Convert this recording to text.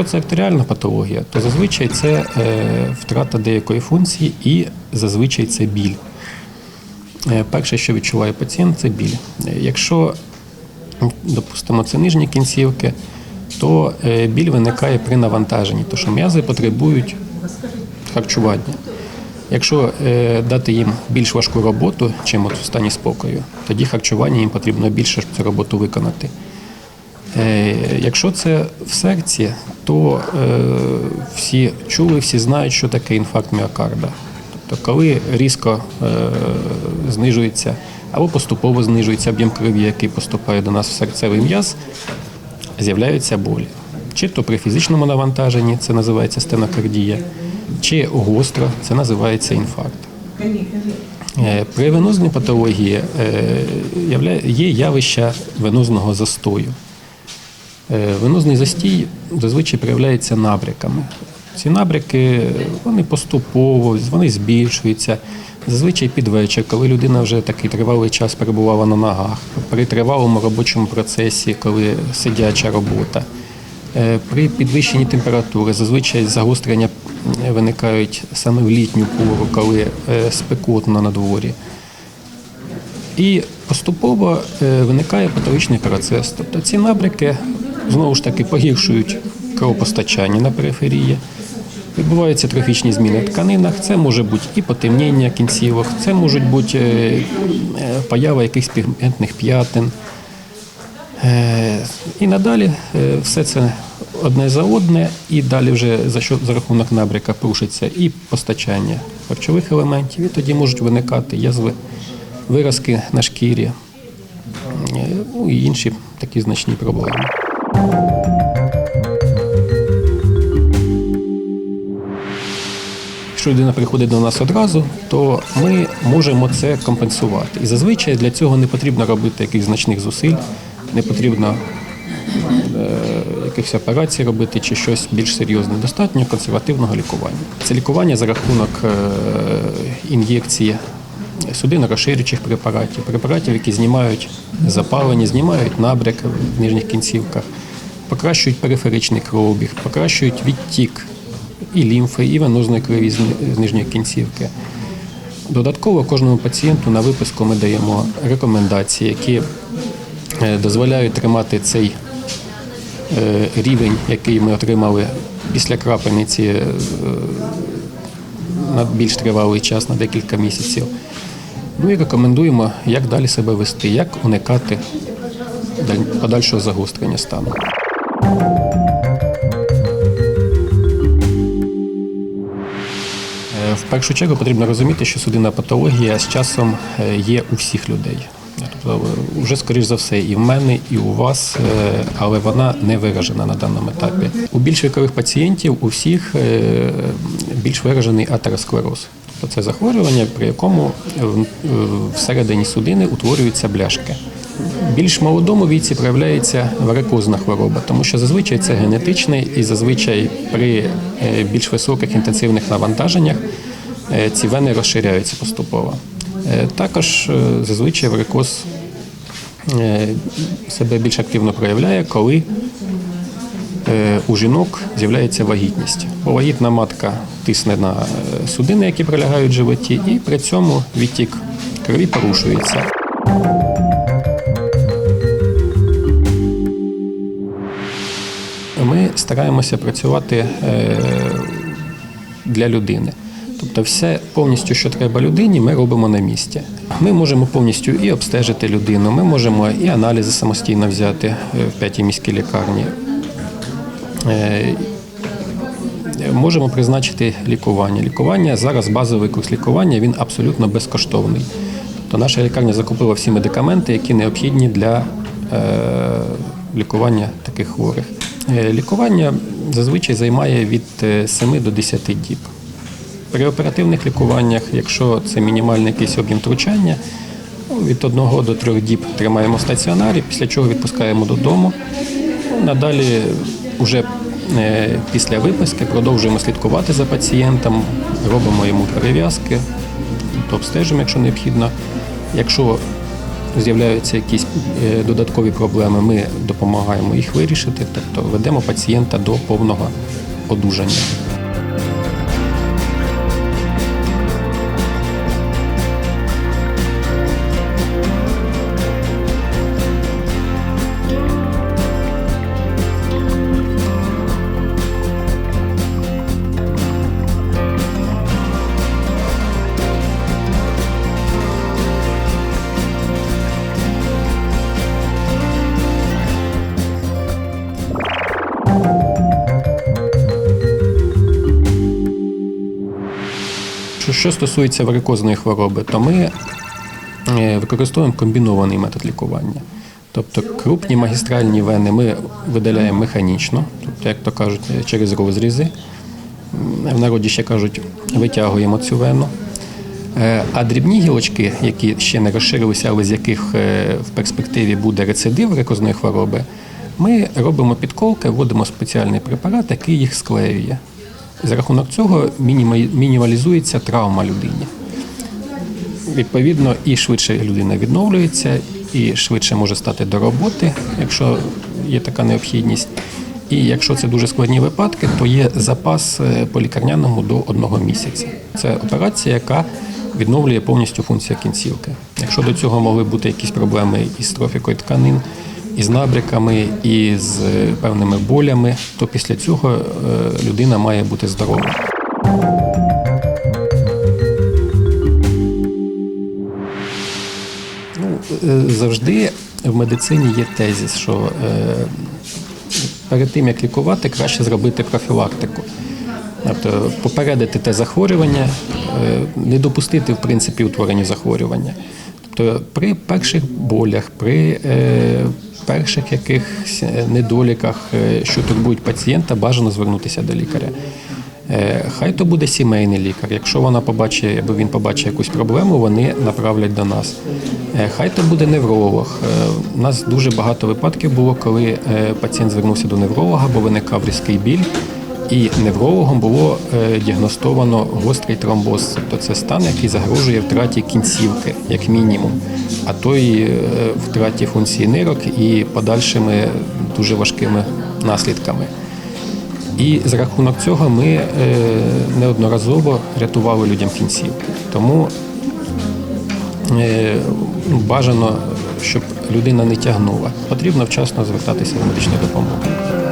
Якщо це артеріальна патологія, то зазвичай це е, втрата деякої функції і зазвичай це біль. Е, Перше, що відчуває пацієнт, це біль. Е, Якщо, допустимо, це нижні кінцівки, то біль виникає при навантаженні, тому що м'язи потребують харчування. Якщо дати їм більш важку роботу, чим от в стані спокою, тоді харчування їм потрібно більше, щоб цю роботу виконати. Е, Якщо це в серці, то е, всі чули, всі знають, що таке інфаркт міокарда. Тобто, коли різко е, знижується або поступово знижується об'єм крові, який поступає до нас в серцевий м'яз, з'являються болі. Чи то при фізичному навантаженні, це називається стенокардія, чи гостро, це називається інфаркт. При венозній патології є явища венозного застою. Е, Венозний застій зазвичай проявляється набряками. Ці набряки вони поступово, вони збільшуються. Зазвичай під вечір, коли людина вже такий тривалий час перебувала на ногах, при тривалому робочому процесі, коли сидяча робота, Е, при підвищенні температури, зазвичай загострення виникають саме в літню пору, коли е, спекотно на дворі. І поступово виникає патологічний процес. Тобто ці набряки знову ж таки погіршують кровопостачання на периферії. Відбуваються трофічні зміни в тканинах. Це може бути і потемніння кінцівок, це можуть бути е, е, поява якихось пігментних п'ятин. Е, І надалі все це одне за одне, і далі вже за що за рахунок набряка порушиться і постачання харчових елементів, і тоді можуть виникати язви, виразки на шкірі, ну і інші такі значні проблеми. Якщо людина приходить до нас одразу, то ми можемо це компенсувати. І зазвичай для цього не потрібно робити якихось значних зусиль, не потрібно е, якихось операцій робити чи щось більш серйозне. Достатньо консервативного лікування. Це лікування за рахунок е, ін'єкції судино-розширюючих препаратів, препаратів, які знімають запалення, знімають набряк в нижніх кінцівках, покращують периферичний кровообіг, покращують відтік і лімфи, і венозної крові з нижньої кінцівки. Додатково кожному пацієнту на виписку ми даємо рекомендації, які е, дозволяють тримати цей е, рівень, який ми отримали після крапельниці е, на більш тривалий час, на декілька місяців. Ну і рекомендуємо, як далі себе вести, як уникати подальшого загострення стану. Е, В першу чергу потрібно розуміти, що судинна патологія з часом е, є у всіх людей. Тобто, е, вже скоріш за все, і в мене, і у вас, але вона не виражена на даному етапі. У більш вікових пацієнтів у всіх більш виражений атеросклероз. Тобто це захворювання, при якому всередині судини утворюються бляшки. Більш молодому віці проявляється варикозна хвороба, тому що зазвичай це генетичний і зазвичай при е, більш високих інтенсивних навантаженнях е, ці вени розширяються поступово. Е, Також зазвичай варикоз себе більш активно проявляє, коли у жінок з'являється вагітність. Бо вагітна матка тисне на судини, які прилягають в животі, і при цьому відтік крові порушується. Ми стараємося працювати е, для людини. Тобто, все повністю, що треба людині, ми робимо на місці. Ми можемо повністю і обстежити людину, ми можемо і аналізи самостійно взяти е, в п'ятій міській лікарні. Е, Можемо призначити лікування. Лікування зараз базовий курс лікування він абсолютно безкоштовний. Тобто наша лікарня закупила всі медикаменти, які необхідні для лікування таких хворих. Е, лікування зазвичай займає від е, 7 до 10 діб. При оперативних лікуваннях, якщо це мінімальний якийсь об'єм втручання, ну, від 1 до 3 діб тримаємо в стаціонарі, після чого відпускаємо додому. Ну, Надалі вже е, після виписки продовжуємо слідкувати за пацієнтом, робимо йому перев'язки, тобто обстежимо, якщо необхідно. Якщо з'являються якісь е, додаткові проблеми, ми допомагаємо їх вирішити, тобто ведемо пацієнта до повного одужання. Що, стосується варикозної хвороби, то ми е, використовуємо комбінований метод лікування. Тобто крупні магістральні вени ми видаляємо механічно, тобто, як то кажуть, е, через розрізи. В народі ще кажуть, витягуємо цю вену. Е, А дрібні гілочки, які ще не розширилися, але з яких в перспективі буде рецидив варикозної хвороби, ми робимо підколки, вводимо спеціальний препарат, який їх склеює. За рахунок цього мініма- мінімалізується травма людині. Відповідно, і швидше людина відновлюється, і швидше може стати до роботи, якщо є така необхідність. І якщо це дуже складні випадки, то є запас е, по лікарняному до одного місяця. Це операція, яка відновлює повністю функцію кінцівки. Якщо до цього могли бути якісь проблеми із трофікою тканин, із набряками, і з е, певними болями, то після цього е, людина має бути здорова. Ну, е, завжди в медицині є тезіс, що перед тим як лікувати, краще зробити профілактику. Тобто попередити те захворювання, не допустити в принципі утворення захворювання. Тобто при перших болях, при перших якихось недоліках, е, що турбують пацієнта, бажано звернутися до лікаря. Е, Хай то буде сімейний лікар. Якщо вона побачить, або він побачить якусь проблему, вони направлять до нас. Е, Хай то буде невролог. Е, У нас дуже багато випадків було, коли е, пацієнт звернувся до невролога, бо виникав різкий біль. І неврологом було е, діагностовано гострий тромбоз, тобто це стан, який загрожує втраті кінцівки, як мінімум, а то й е, втраті функції нирок і подальшими дуже важкими наслідками. І за рахунок цього ми е, неодноразово рятували людям кінцівки. Тому бажано, щоб людина не тягнула. Потрібно вчасно звертатися до медичної допомоги.